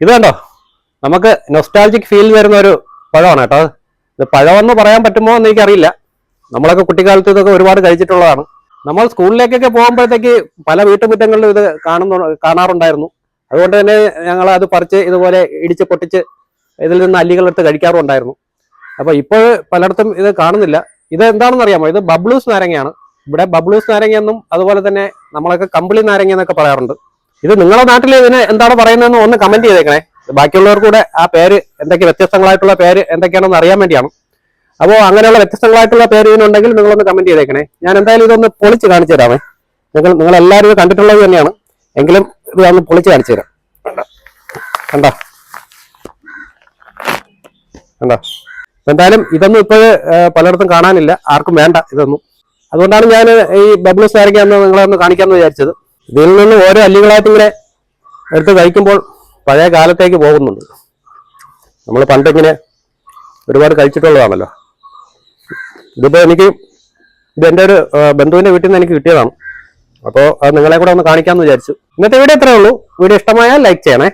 ഇത് കണ്ടോ? നമുക്ക് നൊസ്റ്റാൾജിക് ഫീൽ വരുന്ന ഒരു പഴമാണ് കേട്ടോ. ഇത് പഴമെന്ന് പറയാൻ പറ്റുമോ എന്ന് എനിക്കറിയില്ല. നമ്മളൊക്കെ കുട്ടിക്കാലത്ത് ഇതൊക്കെ ഒരുപാട് കഴിച്ചിട്ടുള്ളതാണ്. നമ്മൾ സ്കൂളിലേക്കൊക്കെ പോകുമ്പോഴത്തേക്ക് പല വീട്ടുമുറ്റങ്ങളിലും ഇത് കാണുന്നു കാണാറുണ്ടായിരുന്നു. അതുകൊണ്ട് തന്നെ ഞങ്ങൾ അത് പറിച്ച് ഇതുപോലെ ഇടിച്ച് പൊട്ടിച്ച് ഇതിൽ നിന്ന് അല്ലികളെടുത്ത് കഴിക്കാറുണ്ടായിരുന്നു. അപ്പോൾ ഇപ്പോൾ പലയിടത്തും ഇത് കാണുന്നില്ല. ഇത് എന്താണെന്ന് അറിയാമോ? ഇത് ബബ്ലൂസ് നാരങ്ങയാണ്. ഇവിടെ ബബ്ലൂസ് നാരങ്ങ എന്നും അതുപോലെ തന്നെ നമ്മളൊക്കെ കമ്പിളി നാരങ്ങ എന്നൊക്കെ പറയാറുണ്ട്. ഇത് നിങ്ങളുടെ നാട്ടിൽ ഇതിന് എന്താണ് പറയുന്നതെന്ന് ഒന്ന് കമന്റ് ചെയ്തേക്കണേ. ബാക്കിയുള്ളവർ കൂടെ ആ പേര് എന്തൊക്കെ വ്യത്യസ്തങ്ങളായിട്ടുള്ള പേര് എന്തൊക്കെയാണെന്ന് അറിയാൻ വേണ്ടിയാണ്. അപ്പോൾ അങ്ങനെയുള്ള വ്യത്യസ്തങ്ങളായിട്ടുള്ള പേര് ഇതിനുണ്ടെങ്കിൽ നിങ്ങളൊന്ന് കമന്റ് ചെയ്തേക്കണേ. ഞാൻ എന്തായാലും ഇതൊന്ന് പൊളിച്ച് കാണിച്ചു തരാമേ. നിങ്ങൾ നിങ്ങൾ എല്ലാവരും കണ്ടിട്ടുള്ളത് തന്നെയാണ്. എങ്കിലും ഇത് ഒന്ന് പൊളിച്ച് കാണിച്ചു തരാം. കണ്ടോ? കണ്ടോ? എന്തായാലും ഇതൊന്നും ഇപ്പോൾ പലയിടത്തും കാണാനില്ല. ആർക്കും വേണ്ട ഇതൊന്നും. അതുകൊണ്ടാണ് ഞാൻ ഈ ബബ്ലൂസ് നാരങ്ങ നിങ്ങളെ ഒന്ന് കാണിക്കാമെന്ന് വിചാരിച്ചത്. ഇതിൽ നിന്ന് ഓരോ അല്ലികളായിട്ട് ഇങ്ങനെ എടുത്ത് കഴിക്കുമ്പോൾ പഴയ കാലത്തേക്ക് പോകുന്നുണ്ട്. നമ്മൾ പണ്ടിങ്ങനെ ഒരുപാട് കഴിച്ചിട്ടുള്ളതാണല്ലോ. ഇതിപ്പോൾ എനിക്ക് ഇത് എന്റെ ഒരു ബന്ധുവിന്റെ വീട്ടിൽ നിന്ന് എനിക്ക് കിട്ടിയതാണ്. അപ്പോൾ അത് നിങ്ങളെ കൂടെ ഒന്ന് കാണിക്കാമെന്ന് വിചാരിച്ചു. ഇന്നത്തെ വീഡിയോ ഇത്രയേ ഉള്ളൂ. വീഡിയോ ഇഷ്ടമായാൽ ലൈക്ക് ചെയ്യണേ.